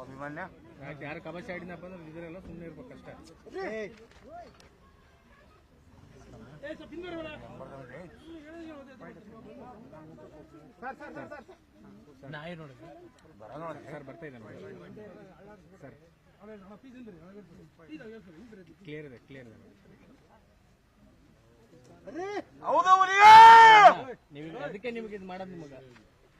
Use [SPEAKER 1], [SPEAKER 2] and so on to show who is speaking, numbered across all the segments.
[SPEAKER 1] ಅಭಿಮನ್ಯ?
[SPEAKER 2] ಯಾರು ಕಬಾಸಿ ಆಡಿನಪ್ಪ ಅಂದ್ರೆ ಇದರೆಲ್ಲ ಸುಮ್ಮನೆ ಇರ್ಬೇಕಷ್ಟೇ ನಾಯಿ ನೋಡಿ.
[SPEAKER 1] ಬರ ನೋಡಿ.
[SPEAKER 2] ಸರ್ ಬರ್ತಾ ಇದ್ದಾನೆ ಸರ್. ಕ್ಲಿಯರ್ ಇದೆ ಕ್ಲಿಯರ್ ಇದೆ
[SPEAKER 1] ಹೌದು ಹುಲಿಯೇ!
[SPEAKER 2] ನೀವು ಅದಕ್ಕೆ ನಿಮಗೆ ಇದು ಮಾಡೋದು ನಿಮಗೆ.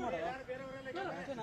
[SPEAKER 2] ಮಾಡೋದು